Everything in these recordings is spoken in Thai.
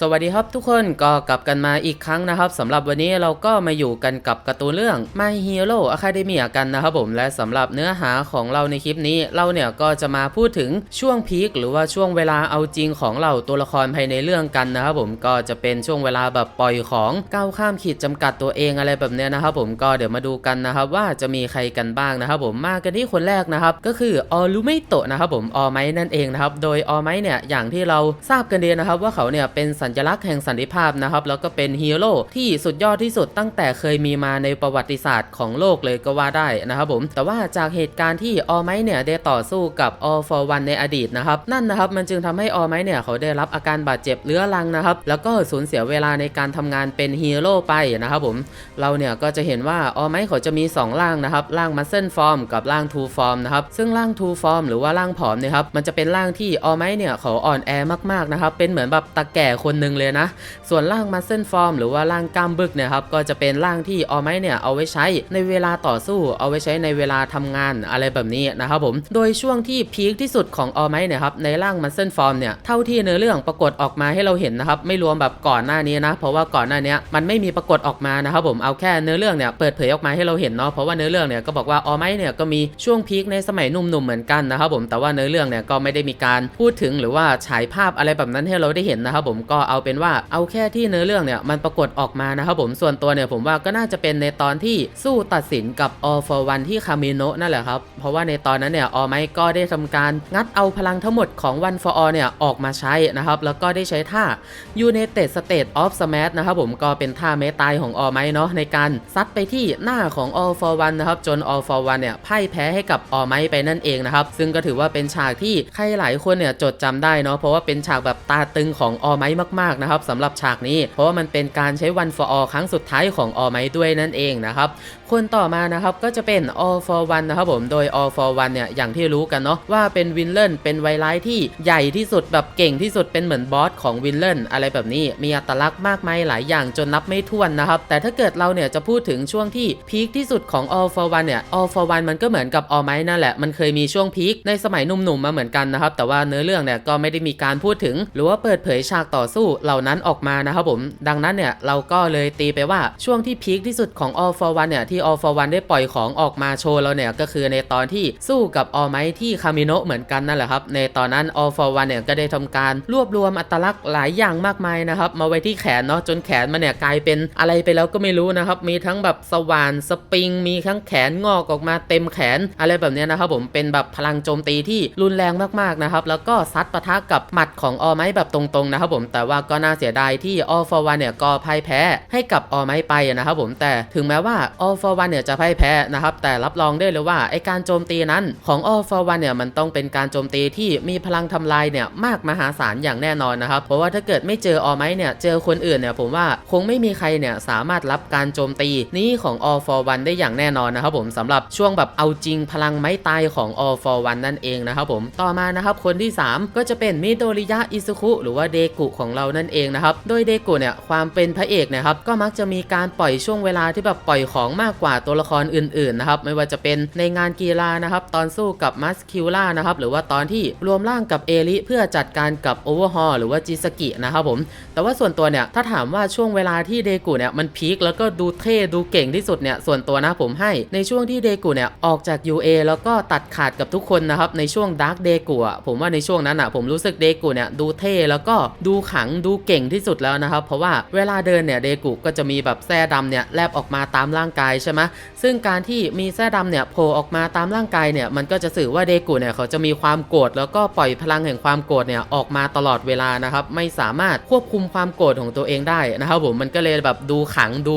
สวัสดีครับทุกคนก็กลับกันมาอีกครั้งนะครับสำหรับวันนี้เราก็มาอยู่กันกับการ์ตูนเรื่อง My Hero Academia กันนะครับผมและสำหรับเนื้อหาของเราในคลิปนี้ เราเนี่ยก็จะมาพูดถึงช่วงพีคหรือว่าช่วงเวลาเอาจริงของเราตัวละครภายในเรื่องกันนะครับผมก็จะเป็นช่วงเวลาแบบปล่อยของก้าวข้ามขีดจำกัดตัวเองอะไรแบบเนี้ยนะครับผมก็เดี๋ยวมาดูกันนะครับว่าจะมีใครกันบ้างนะครับผมมากันที่คนแรกนะครับก็คือออรุเมโตะนะครับผมออไมนั่นเองนะครับโดยออไมเนี่ยอย่างที่เราทราบกันดีนะครับว่าเขาเนี่ยเป็นสัญลักษณ์แห่งสันติภาพนะครับ แล้วก็เป็นฮีโร่ที่สุดยอดที่สุดตั้งแต่เคยมีมาในประวัติศาสตร์ของโลกเลยก็ว่าได้นะครับผม แต่ว่าจากเหตุการณ์ที่ออไมเนี่ยได้ต่อสู้กับ All for One ในอดีตนะครับ นั่นนะครับมันจึงทำให้ออไมเนี่ยเขาได้รับอาการบาดเจ็บเรื้อรังนะครับ แล้วก็สูญเสียเวลาในการทำงานเป็นฮีโร่ไปนะครับผม เราเนี่ยก็จะเห็นว่าออไมเขาจะมีสองร่างนะครับ ร่างมัสเซ e ฟอร์มกับร่างทูฟอร์มนะครับ ซึ่งร่างทูฟอร์มหรือว่าร่างผอมเนี่ยครับ มันจะเป็นร่างที่ออไมเนี่ยเขาอ่อนแอมากๆนะครับ เป็นเหมือนแบบตาแก่คนหนึ่งเลยนะ ส่วนร่างมัสเซ e ฟอร์มหรือว่าร่างกล้ามบึกเนี่ยครับก็จะเป็นร่างที่ออไม้เนี่ยเอาไว้ใช้ในเวลาต่อสู้ เอาไว้ใช้ในเวลาทำงานอะไรแบบนี้นะครับผมโดยช่วงที่พีคที่สุดของออไม้เนี่ยครับในร่างมัสเซ e ฟอร์มเนี่ยเท่าที่เนื้อเรื่องปรากฏออกมาให้เราเห็นนะครับไม่รวมแบบก่อนหน้านี้นะ เพราะว่าก่อนหน้านี้มันไม่มีปรากฏออกมานะครับผมเอาแค่เนื้อเรื่องเนี่ยเปิดเผยออกมาให้เราเห็นเนาะเพราะว่าเนื้อเรื่องเนี่ยก็บอกว่าออไม้เนี่ยก็มีช่วงพีคในสมัยหนุ่มๆเหมือนกันนะครับผมแต่ว่าเนื้อเรื่องเนี่ยก็ไม่ได้มีการพูดถึงหรือว่าฉายภาพอะไรแบบนั้นให้เราได้เห็นนะครับผมก็เอาเป็นว่าเอาแค่ที่เนื้อเรื่องเนี่ยมันปรากฏออกมานะครับผมส่วนตัวเนี่ยผมว่าก็น่าจะเป็นในตอนที่สู้ตัดสินกับ All for One ที่คามิโนะนั่นแหละครับ เพราะว่าในตอนนั้นเนี่ยออไมก็ได้ทำการงัดเอาพลังทั้งหมดของ One for All เนี่ยออกมาใช้นะครับ แล้วก็ได้ใช้ท่า United State of Smash นะครับผมก็เป็นท่าเมตายของออไมเนาะในการซัดไปที่หน้าของ All for One นะครับจน All for One เนี่ยพ่ายแพ้ให้กับออไมไปนั่นเองนะครับซึ่งก็ถือว่าเป็นฉากที่ใครหลายคนเนี่ยจดจำได้เนาะเพราะว่าเป็นฉากแบบตาตึงของออไมมากๆนะครับสำหรับฉากนี้ เพราะว่ามันเป็นการใช้วัน for All ครั้งสุดท้ายของออไมด้วยนั่นเองนะครับ คนต่อมานะครับก็จะเป็น All for One นะครับผมโดย All for One เนี่ยอย่างที่รู้กันเนาะว่าเป็นวินเลนเป็นไวไลท์ที่ใหญ่ที่สุดแบบเก่งที่สุดเป็นเหมือนบอสของวินเลนอะไรแบบนี้มีอัตลักษณ์มากมายหลายอย่างจนนับไม่ถ้วนนะครับ แต่ถ้าเกิดเราเนี่ยจะพูดถึงช่วงที่พีคที่สุดของ All for One เนี่ย All for One มันก็เหมือนกับ All Might นั่นแหละมันเคยมีช่วงพีคในสมัยหนุ่มๆมาเหมือนกันนะครับแต่ว่าเนื้อเรื่องเนี่ยก็ไม่ได้มีการพูดถึง หรือว่าเปิดเผยฉากต่อสู้เหล่านั้นออกมานะครับผมดังนั้นเนี่ยเราก็เลยตีไปว่าช่วงที่พีคที่สุดของ All for One เนี่ยที่ All for One ได้ปล่อยของออกมาโชว์เราเนี่ยก็คือในตอนที่สู้กับ All Might ที่คามิโนะเหมือนกันนั่นแหละครับในตอนนั้น All for One เนี่ยก็ได้ทำการรวบรวมอัตลักษณ์หลายอย่างมากมายนะครับมาไว้ที่แขนเนาะจนแขนมันเนี่ยกลายเป็นอะไรไปแล้วก็ไม่รู้นะครับมีทั้งแบบสว่านสปริง มีทั้งแขนงอกออกมาเต็มแขนอะไรแบบเนี้ยนะครับผมเป็นแบบพลังโจมตีที่รุนแรงมากๆนะครับแล้วก็ซัดปะทะกับหมัดของออไม้แบบตรงๆนะครับผมแต่ว่าก็น่าเสียดายที่ All for One เนี่ยก็พ่ายแพ้ให้กับออไม้ไปนะครับผมแต่ถึงแม้ว่า All for One เนี่ยจะพ่ายแพ้นะครับแต่รับรองได้เลยว่าไอการโจมตีนั้นของ All for One เนี่ยมันต้องเป็นการโจมตีที่มีพลังทำลายเนี่ยมากมหาศาลอย่างแน่นอนนะครับเพราะว่าถ้าเกิดไม่เจอออไม้เนี่ยเจอคนอื่นเนี่ยผมว่าคงไม่มีใครเนี่ยสามารถรับการโจมตีนี้ของ All for One ได้อย่างแน่นอนนะครับผมสำหรับช่วงแบบเอาจริงพลังไม้ตายของ All for One นั่นเองนะครับผมต่อมานะครับคนที่ 3 ก็จะเป็นมิโดริยะอิซุคุหรือว่าเดกุของเรานั่นเองนะครับโดยเดกุเนี่ยความเป็นพระเอกนะครับก็มักจะมีการปล่อยช่วงเวลาที่แบบปล่อยของมากกว่าตัวละครอื่นๆนะครับไม่ว่าจะเป็นในงานกีฬานะครับตอนสู้กับมัสคิวล่านะครับหรือว่าตอนที่รวมร่างกับเอริเพื่อจัดการกับโอเวอร์ฮอลหรือว่าจิสกินะครับผมแต่ว่าส่วนตัวเนี่ยถ้าถามว่าช่วงเวลาที่เดกุเนี่ยมันพีคแล้วก็ดูเท่ดูเก่งที่สุดเนี่ยส่วนตัวนะผมให้ในช่วงที่เดกุเนี่ยออกจาก UA แล้วก็ตัดขาดกับทุกคนนะครับในช่วงดาร์กเดกุอะผมว่าในช่วงนั้นอะผมรู้สึกเดกุเนี่ยดูเท่แล้วก็ดูขังดูเก่งที่สุดแล้วนะครับเพราะว่าเวลาเดินเนี่ยเดกุก็จะมีแบบแส้ดำเนี่ยแลบออกมาตามร่างกายใช่ไหม ซึ่งการที่มีแส้ดำเนี่ยโผล่ออกมาตามร่างกายเนี่ยมันก็จะสื่อว่าเดกุเนี่ยเขาจะมีความโกรธแล้วก็ปล่อยพลังแห่งความโกรธเนี่ยออกมาตลอดเวลานะครับไม่สามารถควบคุมความโกรธของตัวเองได้นะครับผมมันก็เลยแบบดูขังดู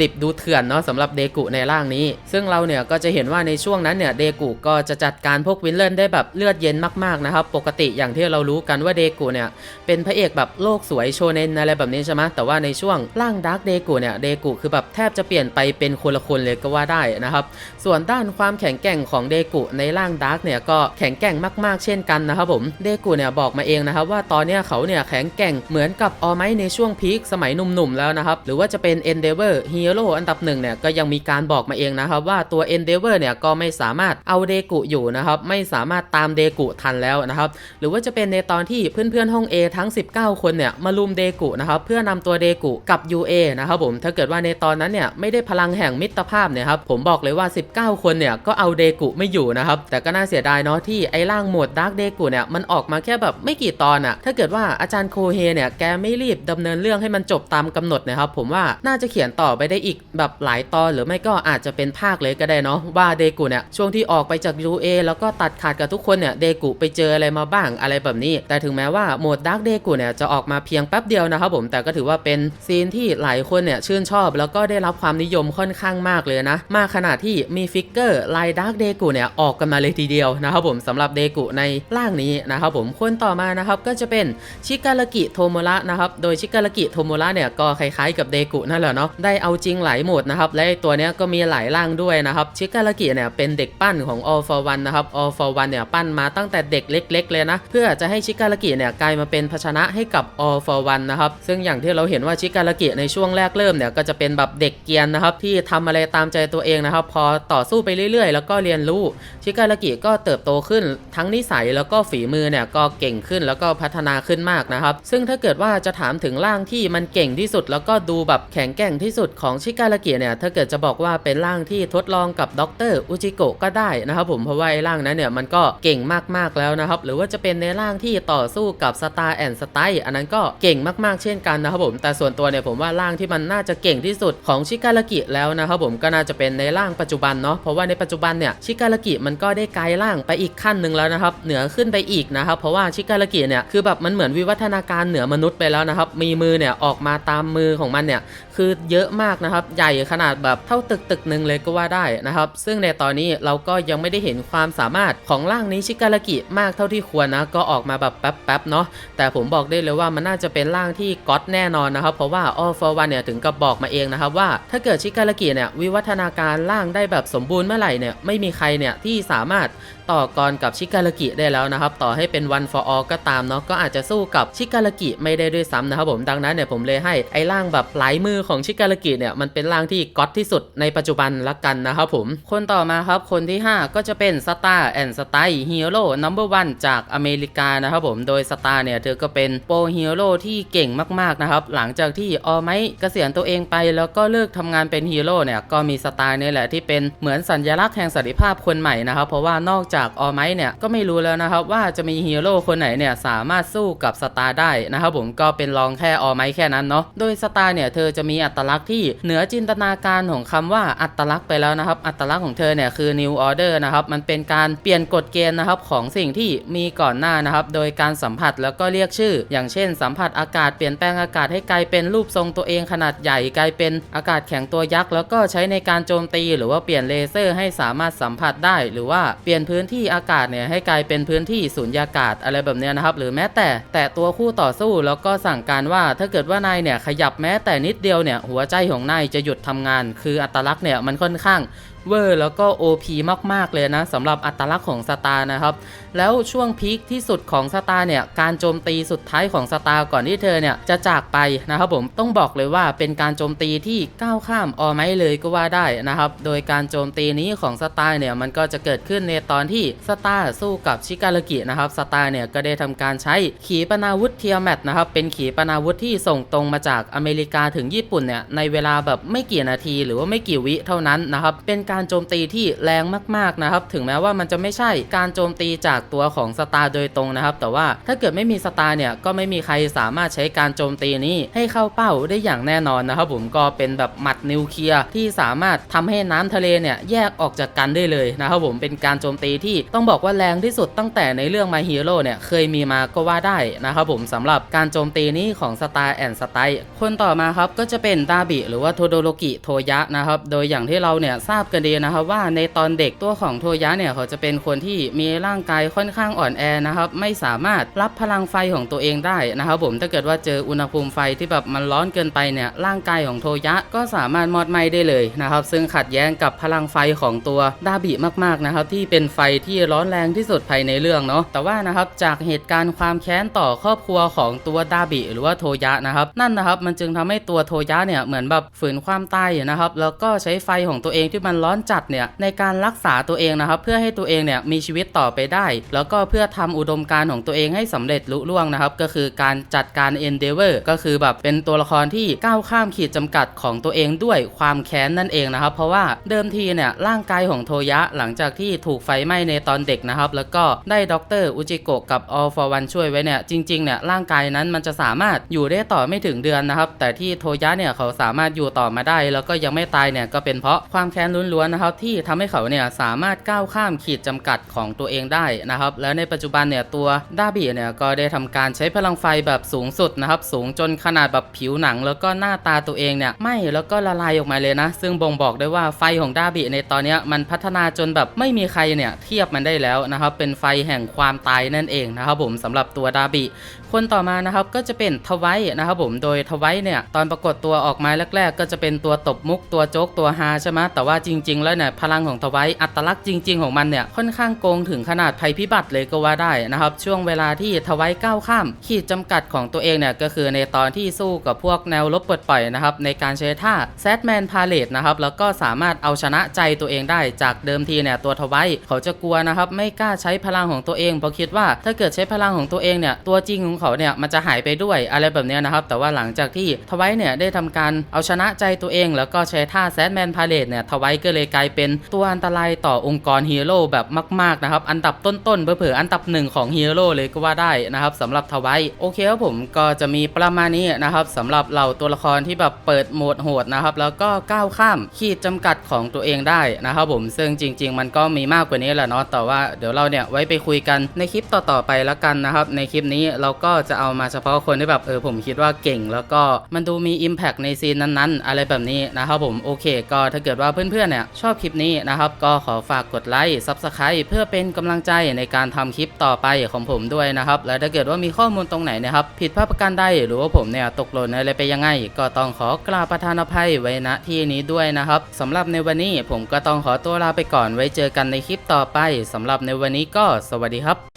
ดิบดูเถื่อนเนาะสำหรับเดกุในร่างนี้ ซึ่งเราเนี่ยก็จะเห็นว่าในช่วงนั้นเนี่ยเดกุก็จะจัดการพวกวินเลนได้แบบเลือดเย็นมากๆนะครับปกติอย่างที่เรารู้กันว่าเดกุเนี่ยเป็นพระเอกแบบโลกสวยโชเนนอะไรแบบนี้ใช่ไหมแต่ว่าในช่วงร่างดาร์กเดกุเนี่ยเดกุคือแบบแทบจะเปลี่ยนไปเป็นคนละคนเลยก็ว่าได้นะครับ ส่วนด้านความแข็งแกร่งของเดกุในร่างดาร์กเนี่ยก็แข็งแกร่งมากๆ เช่นกันนะครับผม เดกุเนี่ยบอกมาเองนะครับว่าตอนเนี้ยเขาเนี่ยแข็งแกร่งเหมือนกับออไมในช่วงพีคสมัยหนุ่มๆแล้วนะครับ หรือว่าจะเป็น Endeavor Hero อันดับหนึ่งเนี่ยก็ยังมีการบอกมาเองนะครับว่าตัว Endeavor เนี่ยก็ไม่สามารถเอาเดกุอยู่นะครับไม่สามารถตามเดกุทันแล้วนะครับหรือว่าจะเป็นในตอนที่เพื่อนๆห้อง A ทั้ง 19 คนเนี่ยมาลุมเดกุนะครับเพื่อนำตัวเดกุกับ UA นะครับผมถ้าเกิดว่าในตอนนั้นเนี่ยไม่ได้พลังแห่งมิตรภาพเนี่ยครับผมบอกเลยว่า 19 คนเนี่ยก็เอาเดกุไม่อยู่นะครับ แต่ก็น่าเสียดายเนาะที่ไอ้ร่างโหมดดาร์กเดกุเนี่ยมันออกมาแค่แบบไม่กี่ตอนอะถ้าเกิดว่าอาจารย์โคเฮเนี่ยแกไม่รีบดำเนินเรื่องให้มันจบตามกำหนดนะครับ ผมว่าน่าจะเขียนต่อไปได้อีกแบบหลายตอนหรือไม่ก็อาจจะเป็นภาคเลยก็ได้เนาะว่าเดกุเนี่ยช่วงที่ออกไปจาก UA แล้วก็ตัดขาดกับทุกคนเนี่ยเดกุไปเจออะไรมาบ้างอะไรแบบนี้ แต่ถึงแม้ว่าโหมดดาร์กเดกุเนี่ยจะออกมาเพียงแป๊บเดียวนะครับผมแต่ก็ถือว่าเป็นซีนที่หลายคนเนี่ยชื่นชอบ แล้วก็ได้รับความนิยมค่อนข้างมากเลยนะมาขนาดที่มีฟิกเกอร์ลายดาร์กเดกุเนี่ยออกกันมาเลยทีเดียวนะครับผมสำหรับเดกุในร่างนี้นะครับผมคนต่อมานะครับก็จะเป็นชิการากิโทโมระนะครับโดยชิการากิโทโมระเนี่ยก็คล้ายๆกับเดกุนั่นแหละเนาะได้เอาจริงหลายโหมดนะครับและตัวเนี้ยก็มีหลายร่างด้วยนะครับชิการากิเนี่ยเป็นเด็กปั้นของ All for One นะครับ All for One เนี่ยปั้นมาตั้งแต่เด็กเล็ก ๆ เลยนะเพื่อจะให้ชิการากิเนี่ยกลายมาเป็นภาชนะให้กับ All for One นะครับซึ่งอย่างที่เราเห็นว่าชิการากิในช่วงแรกเริ่มเนี่ยก็จะเป็นแบบเด็กเกียนนะครับที่ทำอะไรตามใจตัวเองนะครับ พอต่อสู้ไปเรื่อยๆ แล้วก็เรียนรู้ชิการากิก็เติบโตขึ้นทั้งนิสัยแล้วก็ฝีมือเนี่ยก็เก่งขึ้นแล้วก็พัฒนาขึ้นมากนะครับ ซึ่งถ้าเกิดว่าจะถามถึงร่างที่มันเก่งที่สุด แล้วก็ดูแบบแข็งแกร่งที่สุดของชิการากิเนี่ยถ้าเกิดจะบอกว่าเป็นร่างที่ทดลองกับดรอุจิโกะก็ได้นะครับผมเพราะว่าไอ้ร่างนั้นเนี่ยมันก็เก่งมากๆแล้วนะครับ หรือว่าจะเป็นในร่างที่ต่อสู้กับสตาร์แอนด์สไตอันนั้นก็เก่งมากๆเช่นกันนะครับผมแต่ส่วนตัวเนี่ยผมว่าร่างที่มันน่าจะเก่งที่สุดของชิการากิแล้วนะครับผมก็น่าจะเป็นในร่างปัจจุบันเนาะเพราะว่าในปัจจุบันเนี่ยชิการากิมันก็ได้กลายร่างไปอีกขั้นหนึ่งแล้วนะครับเหนือขึ้นไปอีกนะครับเพราะว่าชิการากิเนี่ยคือแบบมันเหมือนวิวัฒนาการเหนือมนุษย์ไปแล้วนะครับมีมือเนี่ยออกมาตามมือของมันเนี่ยคือเยอะมากนะครับใหญ่ขนาดแบบเท่าตึกตึกหนึ่งเลยก็ว่าได้นะครับซึ่งในตอนนี้เราก็ยังไม่ได้เห็นความสามารถของร่างนี้ชิการากิมากเท่าที่ควรนะก็ออกมาแบบแป๊บๆเนาะแต่ผมบอกได้เลยว่ามันน่าจะเป็นร่างที่ก๊อตแน่นอนนะครับเพราะว่า All for One เนี่ยถึงกับบอกมาเองนะครับว่าถ้าเกิดชิการากิเนี่ยวิวัฒนาการร่างได้แบบสมบูรณ์เมื่อไหร่เนี่ยไม่มีใครเนี่ยที่สามารถต่อกรกับชิการากิได้แล้วนะครับ ต่อให้เป็น One for All ก็ตามเนาะก็อาจจะสู้กับชิการากิไม่ได้ด้วยซ้ำนะครับผมดังนั้นเนี่ยผมเลยให้ไอ้ร่างแบบหลายมือของชิการากิเนี่ยมันเป็นร่างที่ก๊อตที่สุดในปัจจุบันละกันนะครับผม คนต่อมาครับคนที่ 5 ก็จะเป็น Star and Style Hero Number One จากอเมริกานะครับผมโดย Star เนี่ยเธอก็เป็นโปรฮีโร่ที่เก่งมากๆนะครับหลังจากที่ออไมเกษียณตัวเองไปแล้วก็เลิกทำงานเป็นฮีโร่เนี่ยก็มีสไตล์นี่แหละที่เป็นเหมือนสัญลักษณ์แห่งสันติภาพคนใหม่นะครับเพราะว่านอกจากออไมเนี่ยก็ไม่รู้แล้วนะครับว่าจะมีฮีโร่คนไหนเนี่ยสามารถสู้กับสตาร์ได้นะครับผมก็เป็นรองแค่ออไมแค่นั้นเนาะโดยสตาร์เนี่ยเธอจะมีอัตลักษณ์ที่เหนือจินตนาการของคำว่าอัตลักษณ์ไปแล้วนะครับ อัตลักษณ์ของเธอเนี่ยคือ New Order นะครับมันเป็นการเปลี่ยนกฎเกณฑ์นะครับของสิ่งที่มีก่อนหน้านะครับ โดยการสัมผัสแล้วก็เรียกชื่อ อย่างเช่น สัมผัสอากาศเปลี่ยนแปลงอากาศให้กลายเป็นรูปทรงตัวเองขนาดใหญ่กลายเป็นอากาศแข็งตัวยักษ์แล้วก็ใช้ในการโจมตี หรือว่าเปลี่ยนเลเซอร์ให้สามารถสัมผัสได้ หรือว่าเปลี่ยนพื้นที่อากาศเนี่ยให้กลายเป็นพื้นที่สูญญากาศอะไรแบบเนี้ยนะครับหรือแม้แต่แต่ตัวคู่ต่อสู้แล้วก็สั่งการว่าถ้าเกิดว่านายเนี่ยขยับแม้แต่นิดเดียวเนี่ยหัวใจของนายจะหยุดทำงาน คืออัตลักษณ์เนี่ยมันค่อนข้าง เวอร์แล้วก็ OP มากๆเลยนะสำหรับอัตลักษณ์ของสตาร์นะครับ แล้วช่วงพีคที่สุดของสตาร์เนี่ยการโจมตีสุดท้ายของสตาร์ก่อนที่เธอเนี่ยจะจากไปนะครับผมต้องบอกเลยว่าเป็นการโจมตีที่ก้าวข้ามออไมเลยก็ว่าได้นะครับ โดยการโจมตีนี้ของสตาร์เนี่ยมันก็จะเกิดขึ้นในตอนที่สตาร์สู้กับชิการากินะครับสตาร์เนี่ยก็ได้ทำการใช้ขีปนาวุธเทียแมตนะครับเป็นขีปนาวุธที่ส่งตรงมาจากอเมริกาถึงญี่ปุ่นเนี่ยในเวลาแบบไม่กี่นาทีหรือว่าไม่กี่วิเท่านั้นนะครับเป็นการการโจมตีที่แรงมากๆนะครับถึงแม้ว่ามันจะไม่ใช่การโจมตีจากตัวของสตาร์โดยตรงนะครับแต่ว่าถ้าเกิดไม่มีสตาร์เนี่ยก็ไม่มีใครสามารถใช้การโจมตีนี้ให้เข้าเป้าได้อย่างแน่นอนนะครับผมก็เป็นแบบหมัดนิวเคลียร์ที่สามารถทำให้น้ำทะเลเนี่ยแยกออกจากกันได้เลยนะครับผมเป็นการโจมตีที่ต้องบอกว่าแรงที่สุดตั้งแต่ในเรื่อง My Hero เนี่ยเคยมีมาก็ว่าได้นะครับผมสำหรับการโจมตีนี้ของ Star and Style คนต่อมาครับก็จะเป็นดาบิหรือว่าโทโดโรกิโทยะนะครับโดยอย่างที่เราเนี่ยทราบกันดีนะครับว่าในตอนเด็กตัวของโทยะเนี่ยเขาจะเป็นคนที่มีร่างกายค่อนข้างอ่อนแอนะครับไม่สามารถรับพลังไฟของตัวเองได้นะครับผมถ้าเกิดว่าเจออุณหภูมิไฟที่แบบมันร้อนเกินไปเนี่ยร่างกายของโทยะก็สามารถมอดไหม้ได้เลยนะครับซึ่งขัดแย้งกับพลังไฟของตัวดาบิมากๆนะครับที่เป็นไฟที่ร้อนแรงที่สุดภายในเรื่องเนาะแต่ว่านะครับจากเหตุการณ์ความแค้นต่อครอบครัวของตัวดาบิหรือว่าโทยะนะครับนั่นนะครับมันจึงทำให้ตัวโทยะเนี่ยเหมือนแบบฝืนความตายนะครับแล้วก็ใช้ไฟของตัวเองที่มันร้อนอนจัดเนี่ยในการรักษาตัวเองนะครับ เพื่อให้ตัวเองเนี่ยมีชีวิตต่อไปได้ แล้วก็เพื่อทำอุดมการณ์ของตัวเองให้สำเร็จลุล่วงนะครับ ก็คือการจัดการ Endeavor ก็คือแบบเป็นตัวละครที่ก้าวข้ามขีดจำกัดของตัวเองด้วยความแค้นนั่นเองนะครับ เพราะว่าเดิมทีเนี่ยร่างกายของโทยะหลังจากที่ถูกไฟไหม้ในตอนเด็กนะครับ แล้วก็ได้ด็อกเตอร์อุจิโกะกับ All for One ช่วยไว้เนี่ยจริงๆเนี่ยร่างกายนั้นมันจะสามารถอยู่ได้ต่อไม่ถึงเดือนนะครับ แต่ที่โทยะเนี่ยเขาสามารถอยู่ต่อมาได้ แล้วก็ยังไม่ตายเนี่ยก็เป็นเพราะความแค้นล้วนๆนะครับที่ทำให้เขาเนี่ยสามารถก้าวข้ามขีดจำกัดของตัวเองได้นะครับ แล้วในปัจจุบันเนี่ยตัวดาบิเนี่ยก็ได้ทำการใช้พลังไฟแบบสูงสุดนะครับ สูงจนขนาดแบบผิวหนัง แล้วก็หน้าตาตัวเองเนี่ยไหม้แล้วก็ละลายออกมาเลยนะ ซึ่งบ่งบอกได้ว่าไฟของดาบิในตอนนี้มันพัฒนาจนแบบไม่มีใครเนี่ยเทียบมันได้แล้วนะครับ เป็นไฟแห่งความตายนั่นเองนะครับผมสำหรับตัวดาบิคนต่อมานะครับก็จะเป็นทวายนะครับผมโดยทวายเนี่ยตอนปรากฏตัวออกมาแรก ๆ ก็จะเป็นตัวตบมุกตัวโจ๊กตัวฮาใช่ไหมแต่ว่าจริงๆ แล้วเนี่ยพลังของทวายอัตลักษณ์จริง ๆ ของมันเนี่ยค่อนข้างโกงถึงขนาดภัยพิบัติเลยก็ว่าได้นะครับ ช่วงเวลาที่ทวายก้าวข้าม ขีดจำกัดของตัวเองเนี่ยก็คือในตอนที่สู้กับพวกแนวลบเปลดปล่อยนะครับในการใช้ท่าแซดแมนพาเลตนะครับแล้วก็สามารถเอาชนะใจตัวเองได้จากเดิมทีเนี่ยตัวทวายเขาจะกลัวนะครับไม่กล้าใช้พลังของตัวเองเพราะคิดว่าถ้าเกิดใช้พลังของตัวเองเนี่ยตัวจริงของเขาเนี่ยมันจะหายไปด้วยอะไรแบบนี้นะครับแต่ว่าหลังจากที่ทวายเนี่ยได้ทำการเอาชนะใจตัวเอง แล้วก็ใช้ท่าแซดแมนพาเลตเนี่ยทวายก็เลยกลายเป็นตัวอันตรายต่อองค์กรฮีโร่แบบมาก ๆ นะครับ อันดับต้นๆเผื่ออันดับหนึ่งของฮีโร่เลยก็ว่าได้นะครับสำหรับทวายโอเคครับผมก็จะมีประมาณนี้นะครับสำหรับเหล่าตัวละครที่แบบเปิดโหมดโหดนะครับแล้วก็ก้าวข้ามขีดจำกัดของตัวเองได้นะครับผมซึ่งจริง ๆ มันก็มีมากกว่านี้แหละเนาะแต่ว่าเดี๋ยวเราเนี่ยไว้ไปคุยกันในคลิปต่อๆไปแล้วกันนะครับในคลิปนี้เราก็จะเอามาเฉพาะคนที่แบบเออผมคิดว่าเก่ง แล้วก็มันดูมี Impact ในซีนนั้นๆ อะไรแบบนี้นะครับผมโอเค ก็ถ้าเกิดว่าเพื่อนๆเนี่ยชอบคลิปนี้นะครับ ก็ขอฝากกดไลค์ Subscribe เพื่อเป็นกำลังใจในการทำคลิปต่อไปของผมด้วยนะครับ และถ้าเกิดว่ามีข้อมูลตรงไหนนะครับ ผิดพลาดประการใดหรือว่าผมเนี่ยตกหล่นอะไรไปยังไง ก็ต้องขอกราบประทานอภัยไว้ณที่นี้ด้วยนะครับสำหรับในวันนี้ผมก็ต้องขอตัวลาไปก่อนไว้เจอกันในคลิปต่อไปสำหรับในวันนี้ก็สวัสดีครับ